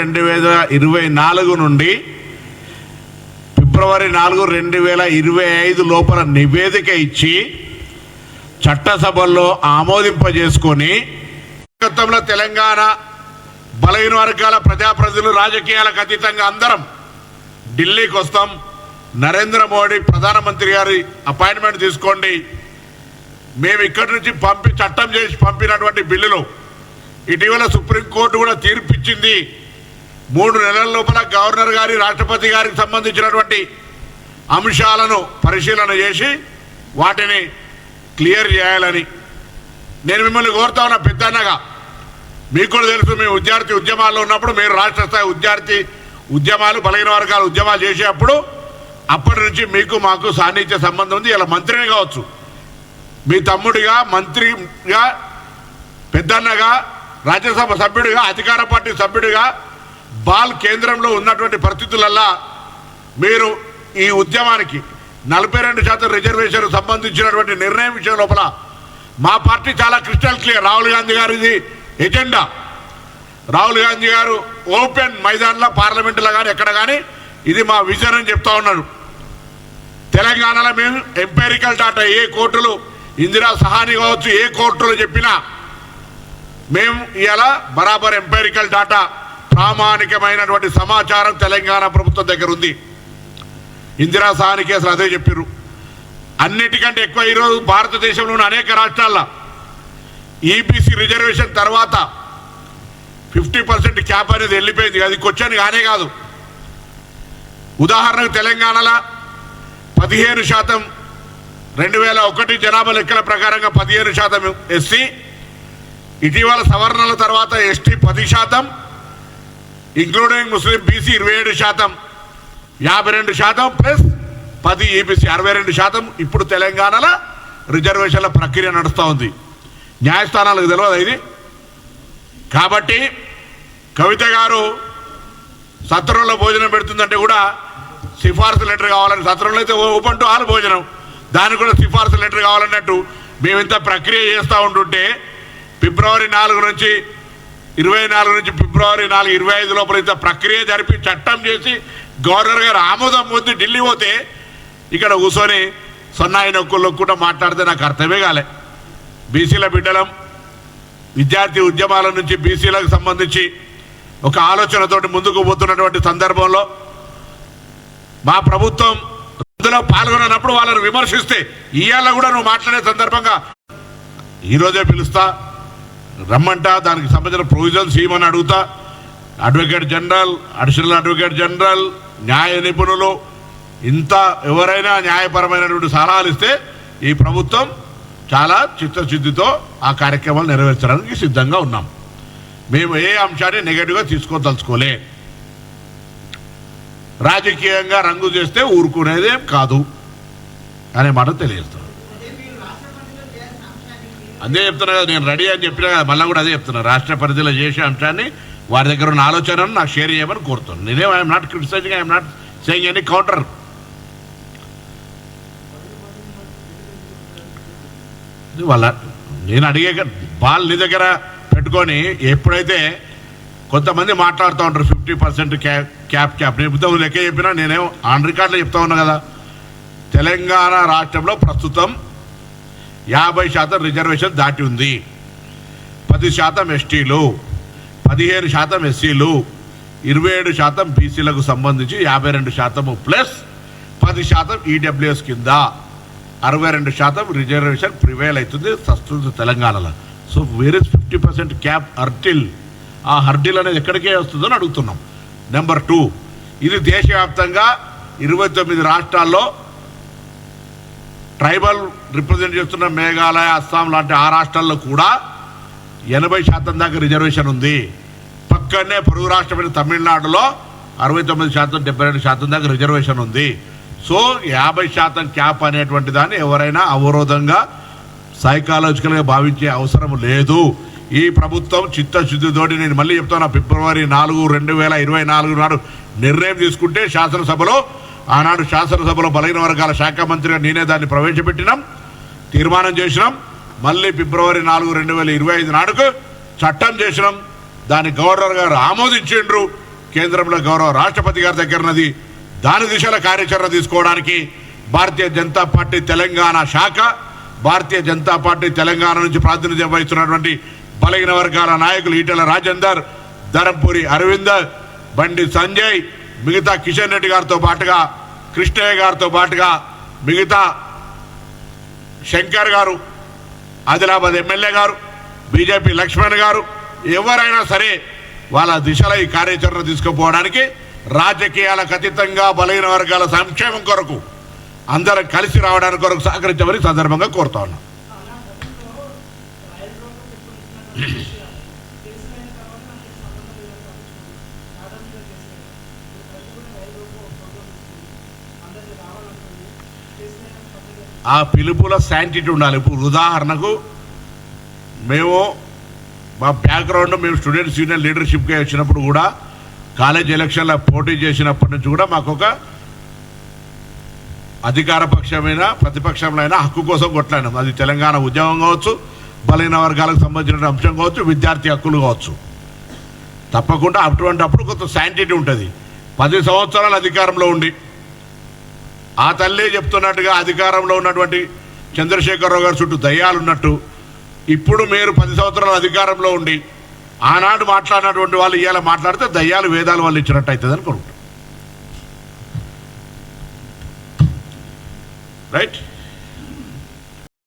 రెండు వేల ఇరవై నాలుగు నుండి ఫిబ్రవరి నాలుగు రెండు వేల ఇరవై ఐదు లోపల నివేదిక ఇచ్చి చట్టసభల్లో ఆమోదింపజేసుకొని గతంలో తెలంగాణ బలహీన వర్గాల ప్రజాప్రతినిధులు రాజకీయాలకు అతీతంగా అందరం ఢిల్లీకి వస్తాం. నరేంద్ర మోడీ ప్రధానమంత్రి గారి అపాయింట్మెంట్ తీసుకోండి. మేము ఇక్కడి నుంచి పంపి చట్టం చేసి పంపినటువంటి బిల్లులు ఇటీవల సుప్రీంకోర్టు కూడా తీర్పిచ్చింది. మూడు నెలల లోపల గవర్నర్ గారి రాష్ట్రపతి గారికి సంబంధించినటువంటి అంశాలను పరిశీలన చేసి వాటిని క్లియర్ చేయాలని నేను మిమ్మల్ని కోరుతా ఉన్నా పెద్దన్నగా. మీకు కూడా తెలుసు మీ విద్యార్థి ఉద్యమాల్లో ఉన్నప్పుడు మీరు రాష్ట్ర స్థాయి విద్యార్థి ఉద్యమాలు బలహీన వర్గాల ఉద్యమాలు చేసేటప్పుడు అప్పటి నుంచి మీకు మాకు సాన్నిధ్య సంబంధం ఉంది. ఇలా మంత్రిని కావచ్చు. మీ తమ్ముడిగా మంత్రిగా పెద్దన్నగా రాజ్యసభ సభ్యుడిగా అధికార పార్టీ సభ్యుడిగా బాల్ కేంద్రంలో ఉన్నటువంటి పరిస్థితులల్లా మీరు ఈ ఉద్యమానికి నలభై రెండు శాతం రిజర్వేషన్ సంబంధించినటువంటి నిర్ణయం విషయం లోపల మా పార్టీ చాలా క్రిస్టల్ క్లియర్. రాహుల్ గాంధీ గారిది ఎజెండా. రాహుల్ గాంధీ గారు ఓపెన్ మైదాన్లో పార్లమెంటులో కానీ ఎక్కడ కానీ ఇది మా విజన్ అని చెప్తా ఉన్నాడు తెలంగాణలో మేము ఎంపెరికల్ డాటా ఏ కోర్టులు ఇందిరా సహాని కావచ్చు ఏ కోర్టులు చెప్పినా మేము ఇలా బరాబర్ ఎంపెరికల్ డాటా ప్రామాణికమైనటువంటి సమాచారం తెలంగాణ ప్రభుత్వం దగ్గర ఉంది. ఇందిరా సహాని కేసులు అదే చెప్పారు అన్నిటికంటే ఎక్కువ ఈరోజు భారతదేశంలోని అనేక రాష్ట్రాల్లో ఈబీసీ రిజర్వేషన్ తర్వాత ఫిఫ్టీ పర్సెంట్ క్యాప్ అనేది వెళ్ళిపోయింది. అది క్వశ్చన్ కానే కాదు. ఉదాహరణకు తెలంగాణలో పదిహేను శాతం రెండు వేల ఒకటి జనాభా లెక్కల ప్రకారంగా పదిహేను శాతం ఎస్సీ ఇటీవల సవరణల తర్వాత ఎస్టీ పది శాతం ఇంక్లూడింగ్ ముస్లిం బీసీ ఇరవై ఏడు శాతం యాభై రెండు శాతం ప్లస్ పది ఈబీసీ అరవై రెండు శాతం. ఇప్పుడు తెలంగాణలో రిజర్వేషన్ల ప్రక్రియ నడుస్తూ ఉంది. న్యాయస్థానాలకు తెలియదు ఇది? కాబట్టి కవిత గారు సత్రంలో భోజనం పెడుతుందంటే కూడా సిఫార్సు లెటర్ కావాలని సత్రంలో అయితే ఓపెన్ టు ఆల్ భోజనం. దానికి కూడా సిఫార్సు లెటర్ కావాలన్నట్టు. మేమింత ప్రక్రియ చేస్తూ ఉంటుంటే ఫిబ్రవరి నాలుగు నుంచి ఇరవై నాలుగు నుంచి ఫిబ్రవరి నాలుగు ఇరవై ఐదు లోపల ఇంత ప్రక్రియ జరిపి చట్టం చేసి గవర్నర్ గారు ఆమోదం పొంది ఢిల్లీ పోతే ఇక్కడ కూర్చొని సొన్నాయి నొక్కులు కూడా మాట్లాడితే నాకు అర్థమే కాలే. బీసీల బిడ్డలం విద్యార్థి ఉద్యమాల నుంచి బీసీలకు సంబంధించి ఒక ఆలోచనతోటి ముందుకు పోతున్నటువంటి సందర్భంలో మా ప్రభుత్వం అందులో పాల్గొన్నప్పుడు వాళ్ళని విమర్శిస్తే ఇవాళ కూడా నువ్వు మాట్లాడే సందర్భంగా ఈరోజే పిలుస్తా. రమ్మంటా దానికి సంబంధించిన ప్రొవిజన్స్ ఇవ్వమని అడుగుతా. Advocate general additional advocate general న్యాయ నిపుణులు ఇంత ఎవరైనా న్యాయపరమైనటువంటి సలహాలు ఇస్తే ఈ ప్రభుత్వం చాలా చిత్తశుద్ధితో ఆ కార్యక్రమాలు నెరవేర్చడానికి సిద్ధంగా ఉన్నాం. మేము ఏ అంశాన్ని నెగటివ్గా తీసుకోదలుచుకోలే. రాజకీయంగా రంగు చేస్తే ఊరుకునేదేం కాదు అనే మాట తెలియజేస్తాం అదే చెప్తున్నా కదా నేను రెడీ అని చెప్పినా కదా మళ్ళీ కూడా అదే చెప్తున్నా. రాష్ట్ర పరిధిలో చేసే అంశాన్ని వారి దగ్గర ఉన్న ఆలోచనను నాకు షేర్ చేయమని కోరుతున్నాను. నేనేం I'm not criticising I'm not saying any counter ఇది వాళ్ళ నేను అడిగే బాల్ నీ దగ్గర పెట్టుకొని ఎప్పుడైతే కొంతమంది మాట్లాడుతూ ఉంటారు fifty percent cap cap cap. నేను ఇంతకు లెక్క చెప్పినా నేనేం ఆన్ రికార్డులో చెప్తా ఉన్నా కదా తెలంగాణ రాష్ట్రంలో ప్రస్తుతం యాభై శాతం రిజర్వేషన్ దాటి ఉంది. పది శాతం ఎస్టీలు పదిహేను శాతం ఎస్సీలు ఇరవై ఏడు శాతం బీసీలకు సంబంధించి యాభై రెండు శాతము ప్లస్ పది శాతం ఈడబ్ల్యూఎస్ కింద అరవై రెండు శాతం రిజర్వేషన్ ప్రివైల్ అవుతుంది ప్రస్తుత తెలంగాణలో. సో వేరే ఫిఫ్టీ పర్సెంట్ క్యాప్ హర్టిల్ ఆ హర్టిల్ అనేది ఎక్కడికే వస్తుందని అడుగుతున్నాం. నెంబర్ టూ ఇది దేశవ్యాప్తంగా ఇరవై తొమ్మిది రాష్ట్రాల్లో ట్రైబల్ రిప్రజెంట్ చేస్తున్న మేఘాలయ అస్సాం లాంటి ఆ రాష్ట్రాల్లో కూడా ఎనభై శాతం దాకా రిజర్వేషన్ ఉంది. పక్కనే పొరుగు రాష్ట్రమైన తమిళనాడులో అరవై తొమ్మిది శాతం డెబ్బై రెండు శాతం దాకా రిజర్వేషన్ ఉంది. సో యాభై శాతం క్యాప్ అనేటువంటి దాన్ని ఎవరైనా అవరోధంగా సైకాలజికల్గా భావించే అవసరం లేదు. ఈ ప్రభుత్వం చిత్తశుద్ధితోటి నేను మళ్ళీ చెప్తాను ఫిబ్రవరి నాలుగు రెండు వేల ఇరవై నాలుగు నాడు నిర్ణయం తీసుకుంటే శాసనసభలో ఆనాడు శాసనసభలో బలహీన వర్గాల శాఖ మంత్రిగా నేనే దాన్ని ప్రవేశపెట్టినాం తీర్మానం చేసినాం. మళ్ళీ ఫిబ్రవరి నాలుగు రెండు వేల ఇరవై ఐదు నాడుకు చట్టం చేసినాం. దాన్ని గవర్నర్ గారు ఆమోదించిండ్రు. కేంద్రంలో గౌరవ రాష్ట్రపతి గారి దగ్గర దాని దిశలో కార్యాచరణ తీసుకోవడానికి భారతీయ జనతా పార్టీ తెలంగాణ శాఖ భారతీయ జనతా పార్టీ తెలంగాణ నుంచి ప్రాతినిధ్యం వహిస్తున్నటువంటి బలహీన వర్గాల నాయకులు ఈటెల రాజేందర్ ధరంపూరి అరవింద్ బండి సంజయ్ మిగతా కిషన్ రెడ్డి గారితో పాటుగా కృష్ణయ్య గారితో పాటుగా మిగతా శంకర్ గారు ఆదిలాబాద్ ఎమ్మెల్యే గారు బీజేపీ లక్ష్మణ్ గారు ఎవరైనా సరే వాళ్ళ దిశలో ఈ కార్యాచరణ తీసుకుపోవడానికి రాజకీయాలకు అతీతంగా బలహీన వర్గాల సంక్షేమం కొరకు అందరం కలిసి రావడానికి కొరకు సహకరించమని సందర్భంగా కోరుతా ఉన్నాం. ఆ పిలుపుల శాంటిటీ ఉండాలి. ఇప్పుడు ఉదాహరణకు మేము మా బ్యాక్గ్రౌండ్ మేము స్టూడెంట్స్ యూనియన్ లీడర్షిప్గా వచ్చినప్పుడు కూడా కాలేజ్ ఎలక్షన్లో పోటీ చేసినప్పటి నుంచి కూడా మాకు ఒక అధికార పక్షమైన ప్రతిపక్షంలో హక్కు కోసం కొట్లాడినాం. అది తెలంగాణ ఉద్యమం కావచ్చు బలహీన వర్గాలకు సంబంధించిన అంశం కావచ్చు విద్యార్థి హక్కులు కావచ్చు. తప్పకుండా అటువంటి అప్పుడు కొంత శాంటిటీ ఉంటుంది. పది సంవత్సరాలు అధికారంలో ఉండి ఆ తల్లే చెప్తున్నట్టుగా అధికారంలో ఉన్నటువంటి చంద్రశేఖరరావు గారి చుట్టూ దయ్యాలున్నట్టు ఇప్పుడు మీరు పది సంవత్సరాల అధికారంలో ఉండి ఆనాడు మాట్లాడినటువంటి వాళ్ళు ఇవాళ మాట్లాడితే దయ్యాలు వేదాలు వాళ్ళు ఇచ్చినట్టు అవుతుంది అనుకుంటాం రైట్